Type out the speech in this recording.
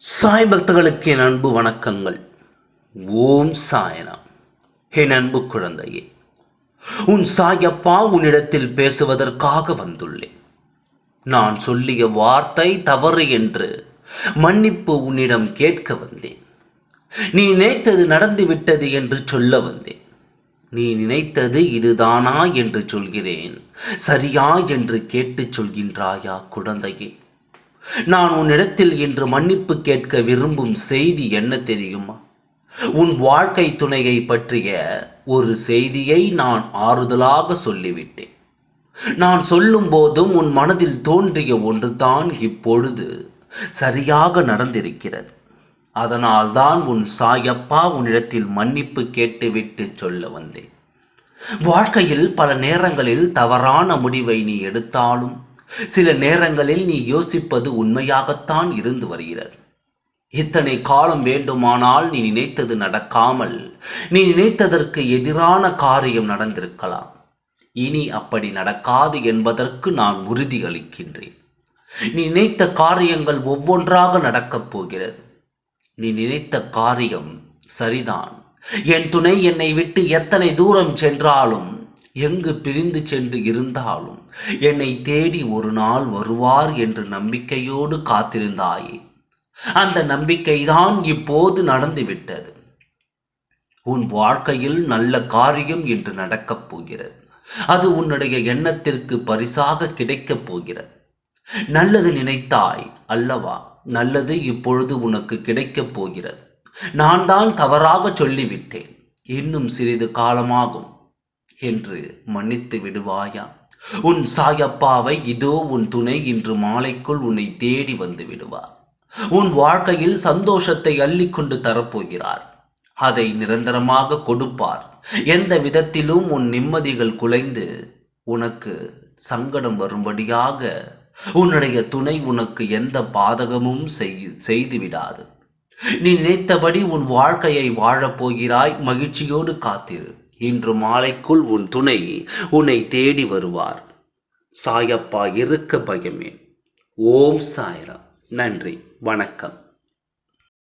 சாய் பக்தர்களுக்கு என் அன்பு வணக்கங்கள். ஓம் சாயனா என் அன்பு குழந்தையே உன் சாயப்பா உன்னிடத்தில் பேசுவதற்காக வந்துள்ளேன். நான் சொல்லிய வார்த்தை தவறு என்று மன்னிப்பு உன்னிடம் கேட்க வந்தேன். நீ நினைத்தது நடந்துவிட்டது என்று சொல்ல வந்தேன். நீ நினைத்தது இதுதானா என்று சொல்கிறேன். சரியா என்று கேட்டு சொல்கின்றாயா குழந்தையே? நான் உன்னிடத்தில் இன்று மன்னிப்பு கேட்க விரும்பும் செய்தி என்ன தெரியுமா? உன் வாழ்க்கை துணையை பற்றிய ஒரு செய்தியை நான் ஆறுதலாக சொல்லிவிட்டேன். நான் சொல்லும் போதும் உன் மனதில் தோன்றிய ஒன்றுதான் இப்பொழுது சரியாக நடந்திருக்கிறது. அதனால்தான் உன் சாயப்பா உன்னிடத்தில் மன்னிப்பு கேட்டுவிட்டு சொல்ல வந்தேன். வாழ்க்கையில் பல நேரங்களில் தவறான முடிவை நீ எடுத்தாலும் சில நேரங்களில் நீ யோசிப்பது உண்மையாகத்தான் இருந்து வருகிறது. இத்தனை காலம் வேண்டுமானால் நீ நினைத்தது நடக்காமல் நீ நினைத்ததற்கு எதிரான காரியம் நடந்திருக்கலாம். இனி அப்படி நடக்காது என்பதற்கு நான் உறுதி அளிக்கின்றேன் நீ நினைத்த காரியங்கள் ஒவ்வொன்றாக நடக்கப் போகிறது. நீ நினைத்த காரியம் சரிதான். என் துணை என்னை விட்டு எத்தனை தூரம் சென்றாலும் எங்கு பிரிந்து சென்று இருந்தாலும் என்னை தேடி ஒரு நாள் வருவார் என்று நம்பிக்கையோடு காத்திருந்தாயே. அந்த நம்பிக்கைதான் இப்போது நடந்துவிட்டது. உன் வாழ்க்கையில் நல்ல காரியம் என்று நடக்கப் போகிறது. அது உன்னுடைய எண்ணத்திற்கு பரிசாக கிடைக்கப் போகிறது. நல்லது நினைத்தாய் அல்லவா? நல்லது இப்பொழுது உனக்கு கிடைக்கப் போகிறது. நான் தான் தவறாக சொல்லிவிட்டேன். இன்னும் சிறிது காலமாகும் என்று மன்னித்து விடுவாயா? உன் சாயப்பாவை இதோ உன் துணை இன்று மாலைக்குள் உன்னை தேடி வந்து விடுவார். உன் வாழ்க்கையில் சந்தோஷத்தை அள்ளிக்கொண்டு தரப்போகிறார். அதை நிரந்தரமாக கொடுப்பார். எந்த விதத்திலும் உன் நிம்மதிகள் குலைந்து உனக்கு சங்கடம் வரும்படியாக உன்னுடைய துணை உனக்கு எந்த பாதகமும் செய்து விடாது நீ நினைத்தபடி உன் வாழ்க்கையை வாழப்போகிறாய். மகிழ்ச்சியோடு காத்திரு. இன்று மாலைக்குள் உன் துணை உன்னை தேடி வருவார். சாயப்பா இருக்க பயமே. ஓம் சாய்ரா நன்றி. வணக்கம்.